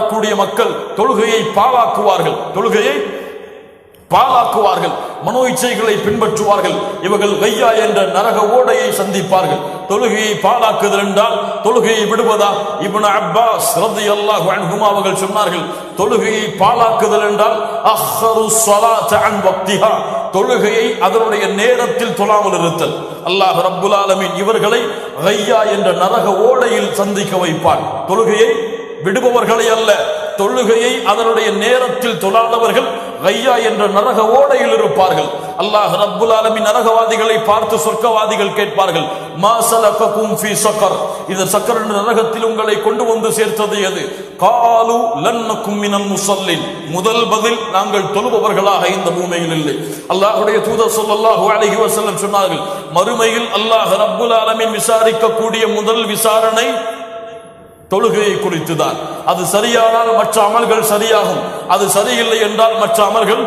கூடிய மக்கள் தொழுகையை பாழாக்குவார்கள். தொழுகையை பாழாக்குவார்கள். மனோ இச்சைகளை பின்பற்றுவார்கள். இவர்கள் கையா என்ற நரக ஓடையை சந்திப்பார்கள். தொழுகையை பாழாக்குதல் என்றால் தொழுகையை விடுவதா? இப்னு அப்பாஸ் அல்லாஹ் அன்ஹுமா அவர்கள் சொன்னார்கள் தொழுகையை பாழாக்குதல் என்றால் அஹ்ஹரு ஸலாத அன் வக்திஹா. தொழுகையை அதனுடைய நேரத்தில் தொழாமல் இருத்தல். அல்லாஹ் ரப்புல் ஆலமீன் இவர்களை கையா என்ற நரக ஓடையில் சந்திக்க வைப்பார் தொழுகையை விடுபவர்களை அல்ல. தொழுகையை அதனுடைய நேரத்தில் தொழாதவர்கள் கையா என்ற நரக ஓடையில் இருப்பார்கள். அல்லாஹ் ரப்புல் ஆலமின் நரகவாதிகளை பார்த்து சொர்க்கவாதிகள் கேட்பார்கள். மாசலக்கும் ஃபி சக்கர். இது சக்கர் நரகத்தில் உங்களை கொண்டு வந்து சேர்த்தது எது? காலு லன்னக்கும் மினல் முசல்லின். முதல் பதில் நாங்கள் தொழுபவர்களாக இந்த பூமியில் இல்லை. அல்லாஹுடைய தூதர் சொல்லல்லாஹு அலைஹி வஸல்லம் சொன்னார்கள் மறுமையில் அல்லாஹ் ரப்புல் ஆலமின் விசாரிக்கக்கூடிய முதல் விசாரணை தொழுகையை குறித்துதான் அது சரியானால் மற்ற அமல்கள் சரியாகும். அது சரியில்லை என்றால் மற்ற அமல்கள்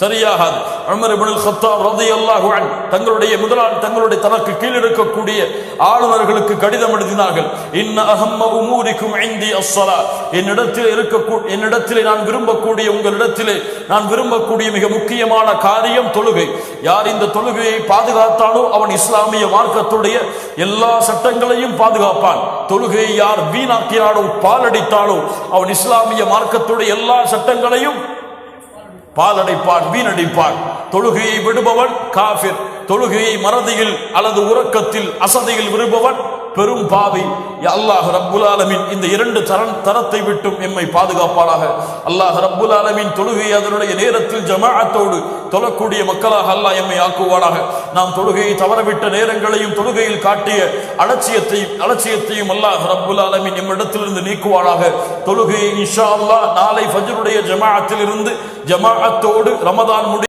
சரியாகாது. உமர் இப்னுல் கத்தாப் தங்களுடைய முதலாளி தங்களுடைய தனக்கு கீழ் இருக்கக்கூடிய ஆளுநர்களுக்கு கடிதம் எழுதினார்கள் இன்ன அஹம்ம உமூரிக்கும் ஐந்தி அஸ்ஸலா. என்னிடத்தில் இருக்க என்னிடத்திலே நான் விரும்பக்கூடிய உங்களிடத்திலே நான் விரும்பக்கூடிய மிக முக்கியமான காரியம் தொழுகை. யார் இந்த தொழுகையை பாதுகாத்தானோ அவன் இஸ்லாமிய மார்க்கத்துடைய எல்லா சட்டங்களையும் பாதுகாப்பான். தொழுகையை யார் வீணாக்கினாலோ பாலடித்தாலோ அவன் இஸ்லாமிய மார்க்கத்துடைய எல்லா சட்டங்களையும் பாலடைப்பான் வீணடிப்பான். தொழுகையை விடுபவன் காஃபிர். தொழுகையை மறதியில் அல்லது உறக்கத்தில் அசதியில் விடுபவன் பெரும் பாவி அல்லாஹ் ரப்புல் ஆலமின் இந்த இரண்டு தரன் தரத்தை விட்டும் எம்மை பாதுகாப்பாளாக அல்லாஹ் ரப்புல் ஆலமின் தொழுகையை அதனுடைய நேரத்தில் ஜமாஅத்தோடு தொழக்கூடிய மக்களாக அல்லாஹ் எம்மை ஆக்குவானாக. நாம் தொழுகையை தவறவிட்ட நேரங்களையும் தொழுகையில் காட்டிய அலட்சியத்தையும் அலட்சியத்தையும் அல்லாஹ் ரப்புல் ஆலமின் எம்மிடத்திலிருந்து நீக்குவானாக. தொழுகையை இன்ஷா அல்லாஹ் நாளை ஃபஜ்ருடைய ஜமாஅத்தில் இருந்து ஜமாஅத்தோடு ரமதான் முடி